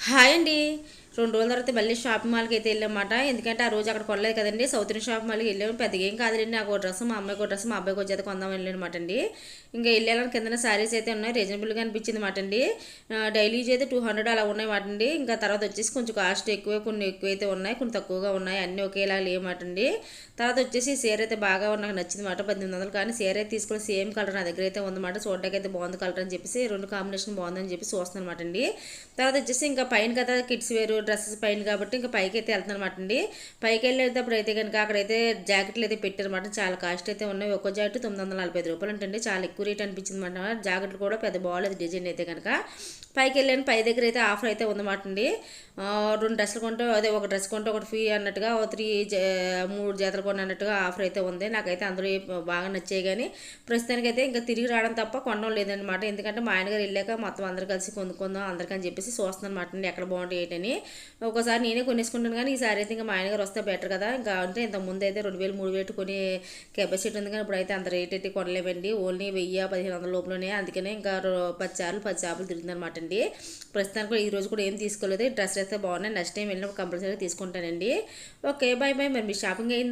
Hi అండి రెండు రోజుల తర్వాత మళ్ళీ షాపింగ్ మాల్కి అయితే వెళ్ళామన్నమాట ఎందుకంటే ఆ రోజు అక్కడ కొనలేదు కదండి. సౌత్ ఇండియన్ షాపింగ్ మాల్కి వెళ్ళాము. పెద్దగా ఏం కాదండి నాకు ఒక డ్రెస్ మా అమ్మాయికి ఒక డ్రెస్ మా అబ్బాయికి వచ్చేది కొందాం వెళ్ళానమాట అండి. ఇంకా వెళ్ళాలని కింద శారీస్ అయితే ఉన్నాయి. రీజనబుల్గా అనిపించింది మాట అండి డైలీ అయితే టూ హండ్రెడ్ అలా ఉన్నాయి మాట అండి. ఇంకా తర్వాత వచ్చేసి కొంచెం కాస్ట్ ఎక్కువ కొన్ని ఎక్కువైతే ఉన్నాయి కొన్ని తక్కువగా ఉన్నాయి. అన్నీ ఒకేలా లేమాట అండి. తర్వాత వచ్చేసి సీర అయితే బాగా నాకు నచ్చింది మాట పద్దెనిమిది వందలు కానీ సీర అయితే తీసుకుని సేమ్ కలర్ నా దగ్గర అయితే ఉందన్నమాట. చూడడానికి అయితే బాగుంది కలర్ అని చెప్పేసి రెండు కాంబినేషన్ బాగుందని చెప్పి చూస్తున్నాను అనమాట అండి. తర్వాత వచ్చేసి ఇంకా పైన కదా కిడ్స్ వేరు డ్రెస్సెస్ పైన కాబట్టి ఇంకా పైకి అయితే వెళ్తాను అనమాట అండి పైకి వెళ్ళేటప్పుడు అయితే కనుక అక్కడైతే జాకెట్లు అయితే పెట్టారన్నమాట. చాలా కాస్ట్ అయితే ఉన్నాయి. ఒక్కో జాకెట్ తొమ్మిది వందల నలభై ఐదు రూపాయలు ఉంటుంది చాలా ఎక్కువ రేట్ అనిపించింది అనమాట జాకెట్లు కూడా పెద్ద బాగాలేదు డిజైన్ అయితే కనుక పైకి వెళ్ళాను పై దగ్గర అయితే ఆఫర్ అయితే ఉందన్నమాట అండి రెండు డ్రెస్సులు కొంటే అదే ఒక డ్రెస్ కొంటే ఒకటి ఫ్రీ అన్నట్టుగా త్రీ మూడు జతలు కొన్ని అన్నట్టుగా ఆఫర్ అయితే ఉంది. నాకైతే అందరూ బాగా నచ్చాయి కానీ ప్రస్తుతానికైతే ఇంకా తిరిగి రావడం తప్ప కొనడం లేదనమాట ఎందుకంటే మా ఆయనగారు వెళ్ళాక మొత్తం అందరు కలిసి కొనుక్కుందాం అందరికని చెప్పేసి చూస్తున్నాను అనమాట అండి ఎక్కడ బాగుంటాయి ఏంటని. ఒకసారి నేనే కొనేసుకుంటాను కానీ ఈసారి అయితే ఇంకా మా ఆయనగారు వస్తే బెటర్ కదా. ఇంకా అంటే ఇంత ముందు అయితే రెండు వేలు మూడు వేలు కొని కెపాసిటీ ఉంది కానీ ఇప్పుడైతే అంత రేట్ అయితే కొనలేమండి ఓన్లీ వెయ్యి పదిహేను వందల లోపలనే అందుకనే ఇంకా పది చార్లు పది చేపలు తిరిగిందనమాట అనమాటండి ప్రస్తుతానికి కూడా ఈ రోజు కూడా ఏం తీసుకోలేదు. డ్రెస్ అయితే బాగున్నాయి. నెక్స్ట్ టైం వెళ్ళినప్పుడు కంపల్సరీ తీసుకుంటానండి. ఓకే బాయ్ బాయ్ మరి మీ షాపింగ్ అయిందా?